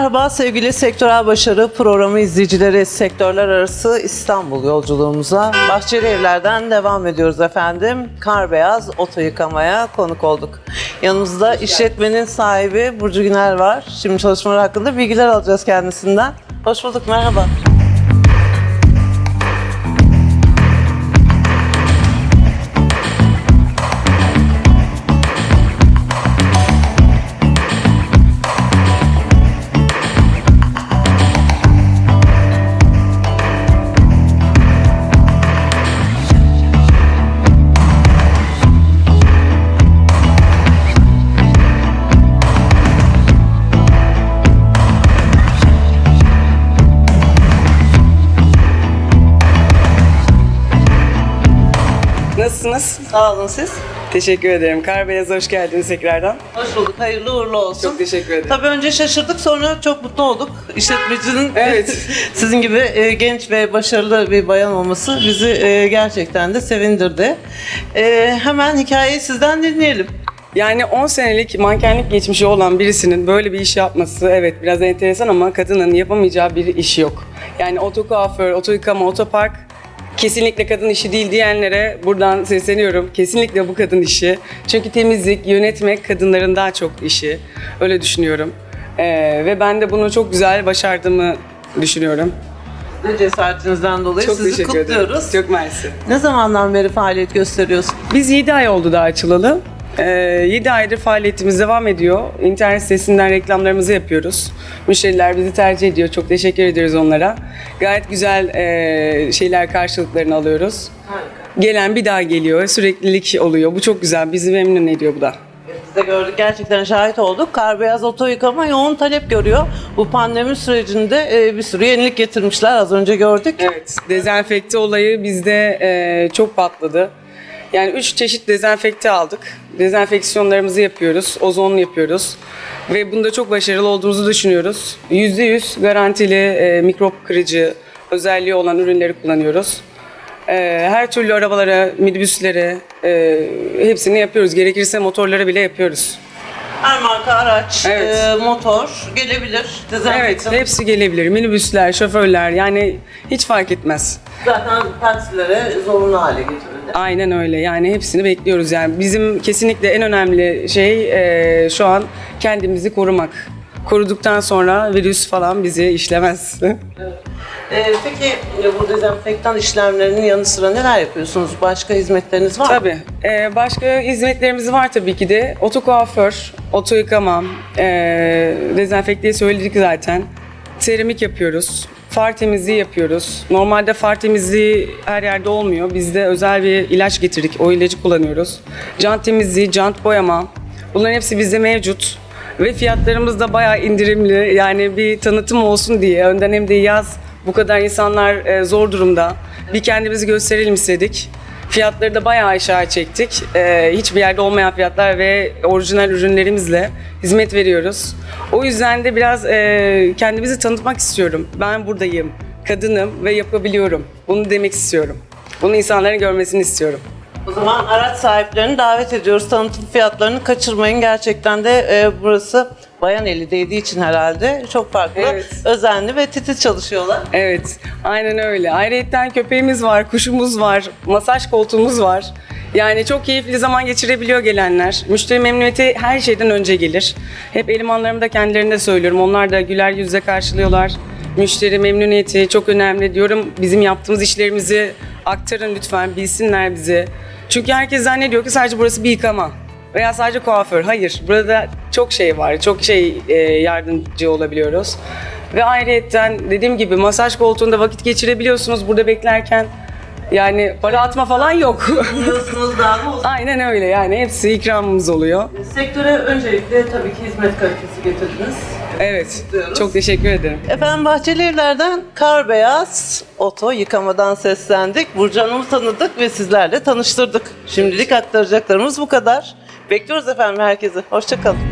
Merhaba sevgili Sektörel Başarı programı izleyicileri. Sektörler arası İstanbul yolculuğumuza Bahçeli Evler'den devam ediyoruz efendim. Kar beyaz oto yıkamaya konuk olduk. Yanımızda işletmenin sahibi Burcu Güner var. Şimdi çalışmalar hakkında bilgiler alacağız kendisinden. Hoş bulduk, merhaba. Nasılsınız? Sağ olun siz. Teşekkür ederim. Kar Beyaz'a hoş geldiniz tekrardan. Hoş bulduk, hayırlı uğurlu olsun. Çok teşekkür ederim. Tabii önce şaşırdık sonra çok mutlu olduk. İşletmecinin Evet. sizin gibi e, genç ve başarılı bir bayan olması bizi e, gerçekten de sevindirdi. E, hemen hikayeyi sizden dinleyelim. Yani 10 senelik mankenlik geçmişi olan birisinin böyle bir iş yapması evet biraz enteresan ama kadının yapamayacağı bir iş yok. Yani oto kuaför, oto yıkama, otopark kesinlikle kadın işi değil diyenlere buradan sesleniyorum. Kesinlikle bu kadın işi. Çünkü temizlik, yönetmek kadınların daha çok işi. Öyle düşünüyorum. Ee, ve ben de bunu çok güzel başardığımı düşünüyorum. Ne cesaretinizden dolayı Çok sizi teşekkür ederim. kutluyoruz. Çok mersi. Ne zamandan beri faaliyet gösteriyorsunuz? Biz 7 ay oldu daha açılalı. Ee, 7 aydır faaliyetimiz devam ediyor. İnternet sitesinden reklamlarımızı yapıyoruz. Müşteriler bizi tercih ediyor. Çok teşekkür ediyoruz onlara. Gayet güzel e, şeyler karşılıklarını alıyoruz. Gelen bir daha geliyor. Süreklilik oluyor. Bu çok güzel. Bizi memnun ediyor bu da. Biz de gördük gerçekten şahit olduk. Kar beyaz oto yıkama yoğun talep görüyor. Bu pandemi sürecinde e, bir sürü yenilik getirmişler az önce gördük. Evet, dezenfekte olayı bizde e, çok patladı. Yani üç çeşit dezenfekte aldık. Dezenfeksiyonlarımızı yapıyoruz, ozon yapıyoruz. Ve bunda çok başarılı olduğumuzu düşünüyoruz. %100 garantili e, mikrop kırıcı özelliği olan ürünleri kullanıyoruz. E, her türlü arabalara, minibüslere e, hepsini yapıyoruz. Gerekirse motorlara bile yapıyoruz. Her marka araç, Evet. e, motor gelebilir. Evet, Dezenfektan. hepsi gelebilir. Minibüsler, şoförler yani hiç fark etmez. Zaten taksilere zorunlu hale getirildi. Aynen öyle. Yani hepsini bekliyoruz. Yani bizim kesinlikle en önemli şey e, şu an kendimizi korumak. Koruduktan sonra virüs falan bizi işlemez. E, peki e, bu dezenfektan işlemlerinin yanı sıra neler yapıyorsunuz? Başka hizmetleriniz var mı? tabii. E, başka hizmetlerimiz var tabii ki de. Oto kuaför, oto yıkama, e, dezenfekteyi söyledik zaten. Seramik yapıyoruz. Far temizliği yapıyoruz. Normalde far temizliği her yerde olmuyor. Biz de özel bir ilaç getirdik. O ilacı kullanıyoruz. Jant temizliği, jant boyama. Bunların hepsi bizde mevcut. Ve fiyatlarımız da bayağı indirimli. Yani bir tanıtım olsun diye önden hem de yaz bu kadar insanlar e, zor durumda. Bir kendimizi gösterelim istedik. Fiyatları da bayağı aşağı çektik. Ee, hiçbir yerde olmayan fiyatlar ve orijinal ürünlerimizle hizmet veriyoruz. O yüzden de biraz e, kendimizi tanıtmak istiyorum. Ben buradayım, kadınım ve yapabiliyorum. Bunu demek istiyorum. Bunu insanların görmesini istiyorum. O zaman araç sahiplerini davet ediyoruz. Tanıtım fiyatlarını kaçırmayın. Gerçekten de e, burası bayan eli değdiği için herhalde çok farklı, Evet. özenli ve titiz çalışıyorlar. Evet, aynen öyle. Ayrıca köpeğimiz var, kuşumuz var, masaj koltuğumuz var. Yani çok keyifli zaman geçirebiliyor gelenler. Müşteri memnuniyeti her şeyden önce gelir. Hep elemanlarım da kendilerine söylüyorum. Onlar da güler yüzle karşılıyorlar. Müşteri memnuniyeti çok önemli diyorum. Bizim yaptığımız işlerimizi aktarın lütfen, bilsinler bizi. Çünkü herkes zannediyor ki sadece burası bir yıkama veya sadece kuaför. Hayır, burada çok şey var, çok şey e, yardımcı olabiliyoruz. Ve ayrıyetten dediğim gibi masaj koltuğunda vakit geçirebiliyorsunuz burada beklerken. Yani para atma falan yok. Biliyorsunuz daha mı olsun? Aynen öyle yani hepsi ikramımız oluyor. Sektöre öncelikle tabii ki hizmet kalitesi getirdiniz. Evet, Kutluyoruz. çok teşekkür ederim. Efendim Bahçeli Evler'den kar beyaz oto yıkamadan seslendik. Burcu Hanım'ı tanıdık ve sizlerle tanıştırdık. Şimdilik aktaracaklarımız bu kadar. Bekliyoruz efendim herkesi. Hoşçakalın.